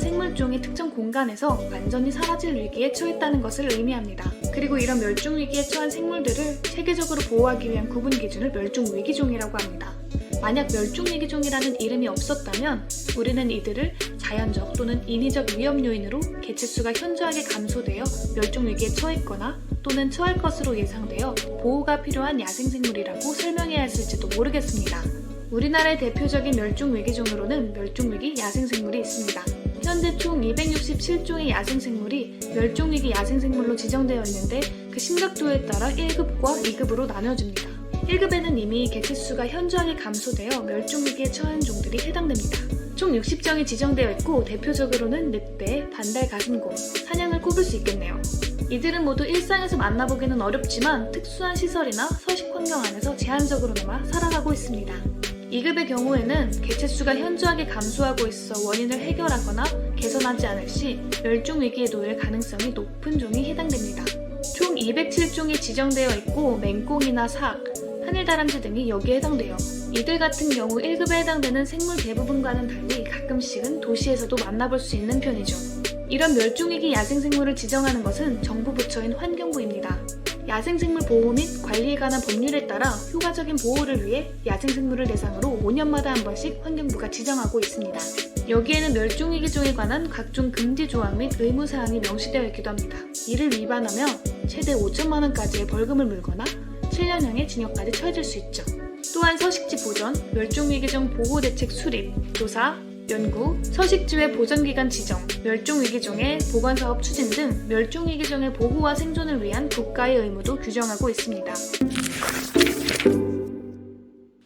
생물이 특정 공간에서 완전히 사라질 위기에 처했다는 것을 의미합니다. 그리고 이런 멸종 위기에 처한 생물들을 세계적으로 보호하기 위한 구분 기준을 멸종 위기종이라고 합니다. 만약 멸종 위기종이라는 이름이 없었다면 우리는 이들을 자연적 또는 인위적 위험 요인으로 개체수가 현저하게 감소되어 멸종 위기에 처했거나 또는 처할 것으로 예상되어 보호가 필요한 야생생물이라고 설명해야 했을지도 모르겠습니다. 우리나라의 대표적인 멸종 위기종으로는 멸종 위기 야생생물이 있습니다. 현재 총 267종의 야생생물이 멸종 위기 야생생물로 지정되어 있는데 그 심각도에 따라 1급과 2급으로 나뉘어집니다. 1급에는 이미 개체수가 현저하게 감소되어 멸종 위기에 처한 종들이 해당됩니다. 총 60종이 지정되어 있고 대표적으로는 늑대, 반달 가슴곰, 사냥을 꼽을 수 있겠네요. 이들은 모두 일상에서 만나보기는 어렵지만 특수한 시설이나 서식 환경 안에서 제한적으로나마 살아가고 있습니다. 2급의 경우에는 개체수가 현저하게 감소하고 있어 원인을 해결하거나 개선하지 않을 시 멸종 위기에 놓일 가능성이 높은 종이 해당됩니다. 총 207종이 지정되어 있고 맹꽁이나 삭, 하늘다람쥐 등이 여기에 해당돼요. 이들 같은 경우 1급에 해당되는 생물 대부분과는 달리 가끔씩은 도시에서도 만나볼 수 있는 편이죠. 이런 멸종위기 야생생물을 지정하는 것은 정부 부처인 환경부입니다. 야생생물 보호 및 관리에 관한 법률에 따라 효과적인 보호를 위해 야생생물을 대상으로 5년마다 한 번씩 환경부가 지정하고 있습니다. 여기에는 멸종위기종에 관한 각종 금지 조항 및 의무 사항이 명시되어 있기도 합니다. 이를 위반하면 최대 5천만 원까지의 벌금을 물거나 7년형의 징역까지 처해질 수 있죠. 또한 서식지 보전, 멸종위기종 보호 대책 수립, 조사, 연구, 서식지의 보전기간 지정, 멸종위기종의 보건사업 추진 등 멸종위기종의 보호와 생존을 위한 국가의 의무도 규정하고 있습니다.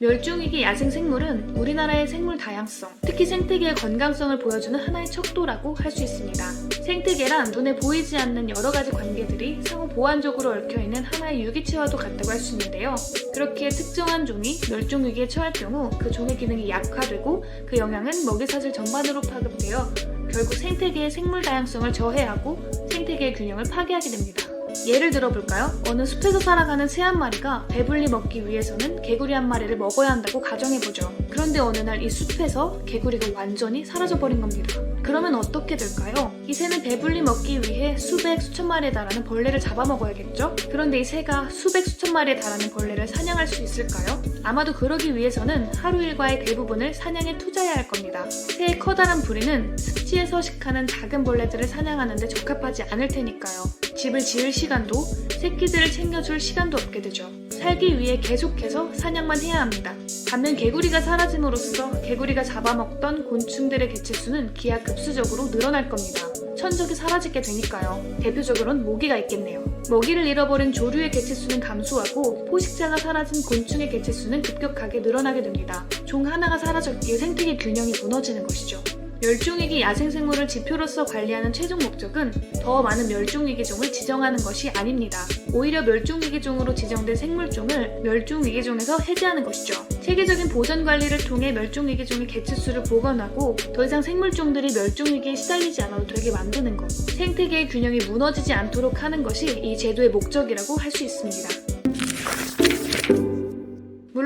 멸종위기 야생 생물은 우리나라의 생물 다양성, 특히 생태계의 건강성을 보여주는 하나의 척도라고 할 수 있습니다. 생태계란 눈에 보이지 않는 여러 가지 관계들이 상호 보완적으로 얽혀있는 하나의 유기체와도 같다고 할 수 있는데요. 그렇기에 특정한 종이 멸종위기에 처할 경우 그 종의 기능이 약화되고 그 영향은 먹이사슬 전반으로 파급되어 결국 생태계의 생물 다양성을 저해하고 생태계의 균형을 파괴하게 됩니다. 예를 들어볼까요? 어느 숲에서 살아가는 새 한 마리가 배불리 먹기 위해서는 개구리 한 마리를 먹어야 한다고 가정해보죠. 그런데 어느 날 이 숲에서 개구리가 완전히 사라져버린 겁니다. 그러면 어떻게 될까요? 이 새는 배불리 먹기 위해 수백, 수천 마리에 달하는 벌레를 잡아먹어야겠죠? 그런데 이 새가 수백, 수천 마리에 달하는 벌레를 사냥할 수 있을까요? 아마도 그러기 위해서는 하루 일과의 대부분을 사냥에 투자해야 할 겁니다. 새의 커다란 부리는 습지에 서식하는 작은 벌레들을 사냥하는데 적합하지 않을 테니까요. 집을 지을 시간도 새끼들을 챙겨줄 시간도 없게 되죠. 살기 위해 계속해서 사냥만 해야 합니다. 반면 개구리가 사라짐으로써 개구리가 잡아먹던 곤충들의 개체수는 기하급수적으로 늘어날 겁니다. 천적이 사라지게 되니까요. 대표적으로는 모기가 있겠네요. 먹이를 잃어버린 조류의 개체수는 감소하고 포식자가 사라진 곤충의 개체수는 급격하게 늘어나게 됩니다. 종 하나가 사라졌기에 생태계 균형이 무너지는 것이죠. 멸종위기 야생생물을 지표로서 관리하는 최종 목적은 더 많은 멸종위기종을 지정하는 것이 아닙니다. 오히려 멸종위기종으로 지정된 생물종을 멸종위기종에서 해제하는 것이죠. 체계적인 보전 관리를 통해 멸종위기종의 개체수를 복원하고 더 이상 생물종들이 멸종위기에 시달리지 않아도 되게 만드는 것. 생태계의 균형이 무너지지 않도록 하는 것이 이 제도의 목적이라고 할 수 있습니다.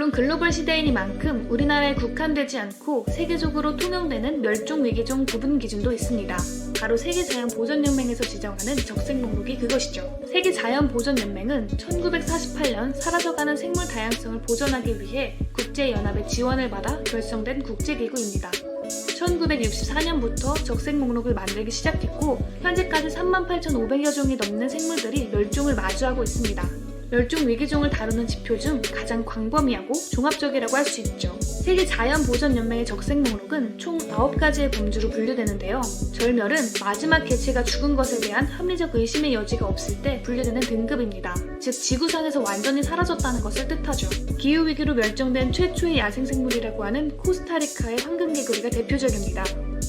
물론 글로벌 시대이니만큼 우리나라에 국한되지 않고 세계적으로 통용되는 멸종위기종 구분 기준도 있습니다. 바로 세계자연보전연맹에서 지정하는 적색 목록이 그것이죠. 세계자연보전연맹은 1948년 사라져가는 생물 다양성을 보존하기 위해 국제연합의 지원을 받아 결성된 국제기구입니다. 1964년부터 적색 목록을 만들기 시작했고 현재까지 38,500여 종이 넘는 생물들이 멸종을 마주하고 있습니다. 멸종 위기종을 다루는 지표 중 가장 광범위하고 종합적이라고 할 수 있죠. 세계 자연보전연맹의 적색 목록은 총 9가지의 범주로 분류되는데요. 절멸은 마지막 개체가 죽은 것에 대한 합리적 의심의 여지가 없을 때 분류되는 등급입니다. 즉 지구상에서 완전히 사라졌다는 것을 뜻하죠. 기후위기로 멸종된 최초의 야생생물이라고 하는 코스타리카의 황금 개구리가 대표적입니다.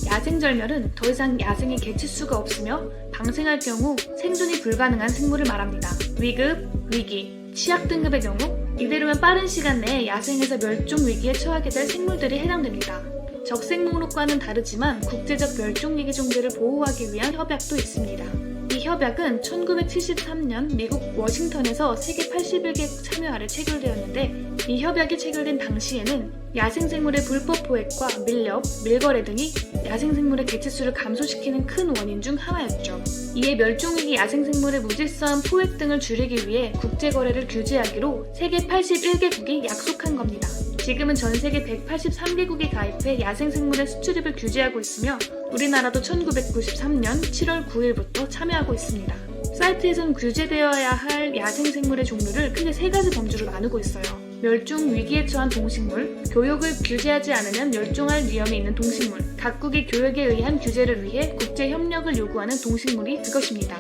야생절멸은 더 이상 야생의 개체수가 없으며 방생할 경우 생존이 불가능한 생물을 말합니다. 위급, 위기, 취약 등급의 경우 이대로면 빠른 시간 내에 야생에서 멸종 위기에 처하게 될 생물들이 해당됩니다. 적색 목록과는 다르지만 국제적 멸종 위기 종들을 보호하기 위한 협약도 있습니다. 이 협약은 1973년 미국 워싱턴에서 세계 81개국 참여 아래 체결되었는데 이 협약이 체결된 당시에는 야생생물의 불법 포획과 밀렵, 밀거래 등이 야생생물의 개체수를 감소시키는 큰 원인 중 하나였죠. 이에 멸종위기 야생생물의 무질서한 포획 등을 줄이기 위해 국제거래를 규제하기로 세계 81개국이 약속한 겁니다. 지금은 전 세계 183개국이 가입해 야생생물의 수출입을 규제하고 있으며 우리나라도 1993년 7월 9일부터 참여하고 있습니다. 사이트에선 규제되어야 할 야생생물의 종류를 크게 세 가지 범주로 나누고 있어요. 멸종 위기에 처한 동식물, 교육을 규제하지 않으면 멸종할 위험이 있는 동식물, 각국이 교육에 의한 규제를 위해 국제 협력을 요구하는 동식물이 그것입니다.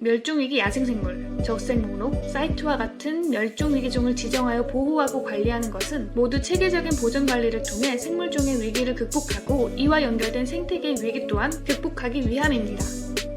멸종위기 야생생물, 적색 목록, 사이트와 같은 멸종 위기종을 지정하여 보호하고 관리하는 것은 모두 체계적인 보존 관리를 통해 생물종의 위기를 극복하고 이와 연결된 생태계 위기 또한 극복하기 위함입니다.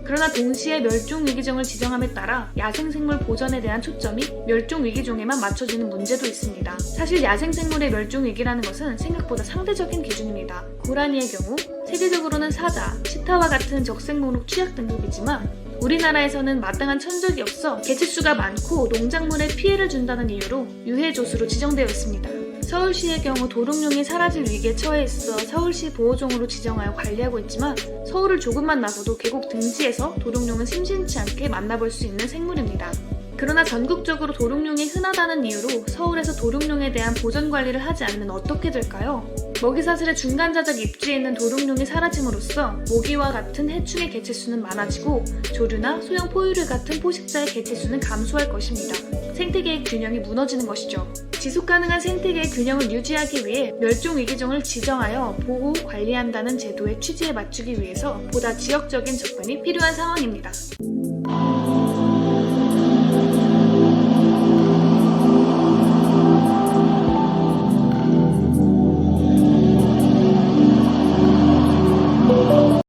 그러나 동시에 멸종 위기종을 지정함에 따라 야생생물 보전에 대한 초점이 멸종 위기종에만 맞춰지는 문제도 있습니다. 사실 야생생물의 멸종 위기라는 것은 생각보다 상대적인 기준입니다. 고라니의 경우 세계적으로는 사자, 치타와 같은 적색 목록 취약 등급이지만 우리나라에서는 마땅한 천적이 없어 개체수가 많고 농작물에 피해를 준다는 이유로 유해조수로 지정되어 있습니다. 서울시의 경우 도롱뇽이 사라질 위기에 처해 있어 서울시 보호종으로 지정하여 관리하고 있지만 서울을 조금만 나서도 계곡 등지에서 도롱뇽은 심심치 않게 만나볼 수 있는 생물입니다. 그러나 전국적으로 도롱뇽이 흔하다는 이유로 서울에서 도롱뇽에 대한 보전 관리를 하지 않으면 어떻게 될까요? 먹이사슬의 중간자적 입지에 있는 도롱뇽이 사라짐으로써 모기와 같은 해충의 개체수는 많아지고 조류나 소형 포유류 같은 포식자의 개체수는 감소할 것입니다. 생태계의 균형이 무너지는 것이죠. 지속 가능한 생태계의 균형을 유지하기 위해 멸종 위기종을 지정하여 보호, 관리한다는 제도의 취지에 맞추기 위해서 보다 지역적인 접근이 필요한 상황입니다.